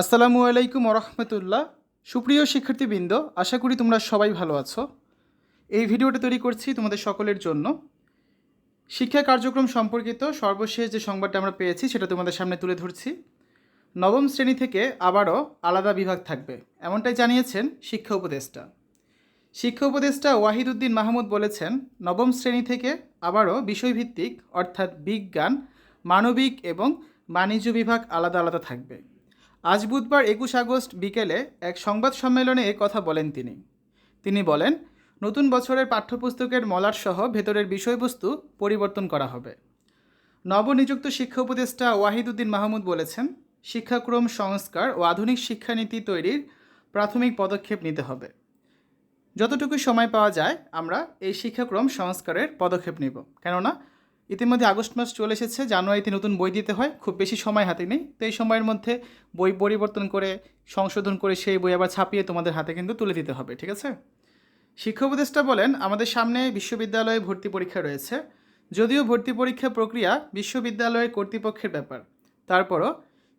আসসালামু আলাইকুম ওরহমতুল্লাহ সুপ্রিয় শিক্ষার্থীবৃন্দ, আশা করি তোমরা সবাই ভালো আছো। এই ভিডিওটা তৈরি করছি তোমাদের সকলের জন্য। শিক্ষা কার্যক্রম সম্পর্কিত সর্বশেষ যে সংবাদটা আমরা পেয়েছি, সেটা তোমাদের সামনে তুলে ধরছি। নবম শ্রেণি থেকে আবারও আলাদা বিভাগ থাকবে, এমনটাই জানিয়েছেন শিক্ষা উপদেষ্টা। শিক্ষা উপদেষ্টা ওয়াহিদুদ্দিন মাহমুদ বলেছেন, নবম শ্রেণি থেকে আবারও বিষয়ভিত্তিক, অর্থাৎ বিজ্ঞান, মানবিক এবং বাণিজ্য বিভাগ আলাদা আলাদা থাকবে। আজ বুধবার একুশ আগস্ট বিকেলে এক সংবাদ সম্মেলনে এ কথা বলেন তিনি। তিনি বলেন, নতুন বছরের পাঠ্যপুস্তকের মলার সহ ভেতরের বিষয়বস্তু পরিবর্তন করা হবে। নবনিযুক্ত শিক্ষা উপদেষ্টা ওয়াহিদুদ্দিন মাহমুদ বলেছেন, শিক্ষাক্রম, সংস্কার ও আধুনিক শিক্ষানীতি তৈরির প্রাথমিক পদক্ষেপ নিতে হবে। যতটুকু সময় পাওয়া যায়, আমরা এই শিক্ষাক্রম, সংস্কারের পদক্ষেপ নেব। কেননা ইতিমধ্যে আগস্ট মাস চলে এসেছে, জানুয়ারিতে নতুন বই দিতে হয়, খুব বেশি সময় হাতে নেই। তো এই সময়ের মধ্যে বই পরিবর্তন করে, সংশোধন করে সেই বই আবার ছাপিয়ে তোমাদের হাতে কিন্তু তুলে দিতে হবে, ঠিক আছে? শিক্ষা উপদেষ্টা বলেন, আমাদের সামনে বিশ্ববিদ্যালয়ে ভর্তি পরীক্ষা রয়েছে। যদিও ভর্তি পরীক্ষা প্রক্রিয়া বিশ্ববিদ্যালয়ের কর্তৃপক্ষের ব্যাপার, তারপরও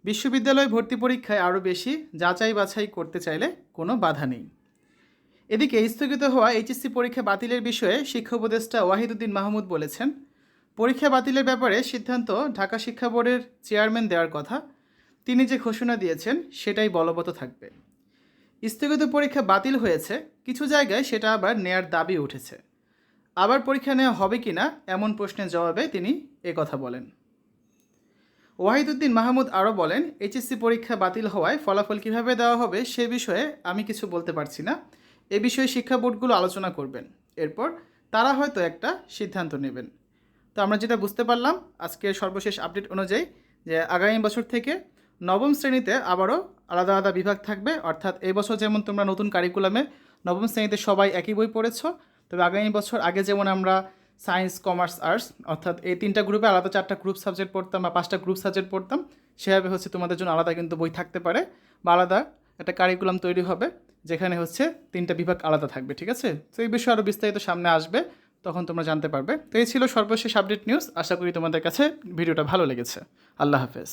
বিশ্ববিদ্যালয় ভর্তি পরীক্ষায় আরও বেশি যাচাই বাছাই করতে চাইলে কোনো বাধা নেই। এদিকে স্থগিত হওয়া এইচএসসি পরীক্ষা বাতিলের বিষয়ে শিক্ষা উপদেষ্টা ওয়াহিদুদ্দিন মাহমুদ বলেছেন পরীক্ষা বাতিলের ব্যাপারে সিদ্ধান্ত ঢাকা শিক্ষা বোর্ডের চেয়ারম্যান দেওয়ার কথা। তিনি যে ঘোষণা দিয়েছেন, সেটাই বলবৎ থাকবে। স্থগিত পরীক্ষা বাতিল হয়েছে, কিছু জায়গায় সেটা আবার নেয়ার দাবি উঠেছে। আবার পরীক্ষা নেওয়া হবে কি না এমন প্রশ্নের জবাবে তিনি কথা বলেন। ওয়াহিদুদ্দিন মাহমুদ আরও বলেন, এইচএসসি পরীক্ষা বাতিল হওয়ায় ফলাফল কীভাবে দেওয়া হবে সে বিষয়ে আমি কিছু বলতে পারছি না। এ বিষয়ে শিক্ষা বোর্ডগুলো আলোচনা করবেন। এরপর তারা হয়তো একটা সিদ্ধান্ত নেবেন। তো আমরা যেটা বুঝতে পারলাম আজকের সর্বশেষ আপডেট অনুযায়ী যে আগামী বছর থেকে নবম শ্রেণীতে আবারও আলাদা আলাদা বিভাগ থাকবে। অর্থাৎ এই বছর যেমন তোমরা নতুন কারিকুলামে নবম শ্রেণীতে সবাই একই বই পড়েছ, তবে আগামী বছর আগে যেমন আমরা সায়েন্স কমার্স আর্টস অর্থাৎ এই তিনটা গ্রুপে আলাদা চারটা গ্রুপ সাবজেক্ট পড়তাম বা পাঁচটা গ্রুপ সাবজেক্ট পড়তাম, সেভাবে হচ্ছে তোমাদের জন্য আলাদা কিন্তু বই থাকতে পারে বা আলাদা একটা কারিকুলাম তৈরি হবে, যেখানে হচ্ছে তিনটা বিভাগ আলাদা থাকবে, ঠিক আছে? তো এই বিষয়ে আরও বিস্তারিত সামনে আসবে। তখন তোমরা জানতে পারবে। তো এই ছিল সর্বশেষ আপডেট নিউজ আশা করি তোমাদের কাছে ভিডিওটা ভালো লেগেছে। আল্লাহ হাফেজ।